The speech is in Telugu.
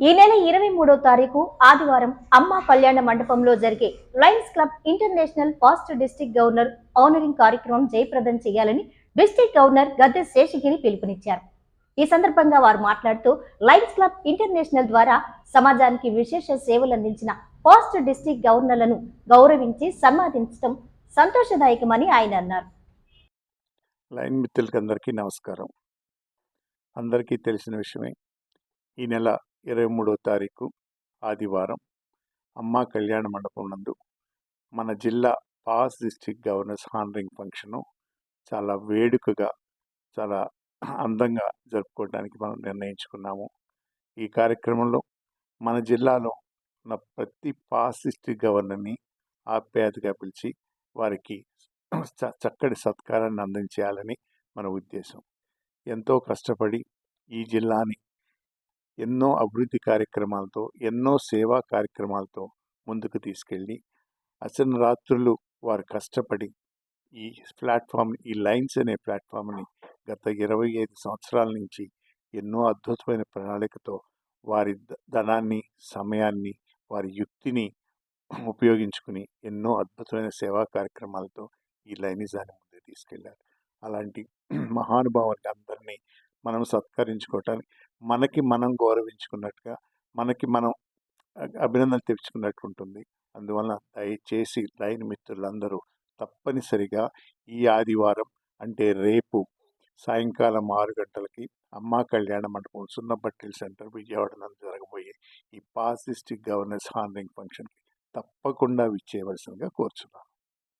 ఈ నెల ఇరవై మూడో తారీఖు ఆదివారం అమ్మ కళ్యాణ మండపంలో జరిగే lions club international past district governor honouring కార్యక్రమం జయప్రదం చేయాలని డిస్టిక్ గవర్నర్ గద్దె శేషగిరి పిలుపునిచ్చారు. ఈ సందర్భంగా వారు మాట్లాడుతూ లయన్స్ క్లబ్ ఇంటర్నేషనల్ ద్వారా సమాజానికి విశేష సేవలు అందించిన ఫాస్ట్ డిస్టిక్ గవర్నర్లను గౌరవించి సన్మానించడం సంతోషదాయకమని ఆయన అన్నారు. లైన్ మిత్రులకి అందరికీ నమస్కారం. అందరికీ తెలిసిన విషయమే ఈ నెల ఇరవై మూడో తారీఖు ఆదివారం అమ్మ కళ్యాణ మండపం నందు మన జిల్లా past district governors honouring function చాలా వేడుకగా చాలా అందంగా జరుపుకోవడానికి మనం నిర్ణయించుకున్నాము. ఈ కార్యక్రమంలో మన జిల్లాలో ఉన్న ప్రతి పాస్ డిస్టిక్ గవర్నర్ని ఆప్యాయతగా పిలిచి వారికి చ- చక్కటి సత్కారాన్ని అందించేయాలని మన ఉద్దేశం. ఎంతో కష్టపడి ఈ జిల్లాని ఎన్నో అభివృద్ధి కార్యక్రమాలతో ఎన్నో సేవా కార్యక్రమాలతో ముందుకు తీసుకెళ్ళి అసలు రాత్రులు వారు కష్టపడి ఈ ప్లాట్ఫామ్ ఈ లైన్స్ అనే ప్లాట్ఫామ్ని గత ఇరవై ఐదు సంవత్సరాల నుంచి ఎన్నో అద్భుతమైన ప్రణాళికతో వారి ధనాన్ని సమయాన్ని వారి యుక్తిని ఉపయోగించుకుని ఎన్నో అద్భుతమైన సేవా కార్యక్రమాలతో ఈ లైనిజాన్ని ముందుకు తీసుకెళ్ళారు అలాంటి మహానుభావుని మనం సత్కరించుకోవటానికి మనకి మనం గౌరవించుకున్నట్టుగా మనకి మనం అభినందనలు అభినందన తెచ్చుకున్నట్టు ఉంటుంది అందువలన దయచేసి లైన్ మిత్రులందరూ తప్పనిసరిగా ఈ ఆదివారం అంటే రేపు సాయంకాలం ఆరు గంటలకి అమ్మా కళ్యాణ మండపం సున్నబట్టిల్ సెంటర్ విజయవాడ నందు జరగబోయే ఈ పాస్ డిస్టిక్ గవర్నర్స్ హానరింగ్ ఫంక్షన్కి తప్పకుండా విచ్చేయవలసిందిగా కోరుచున్నాను.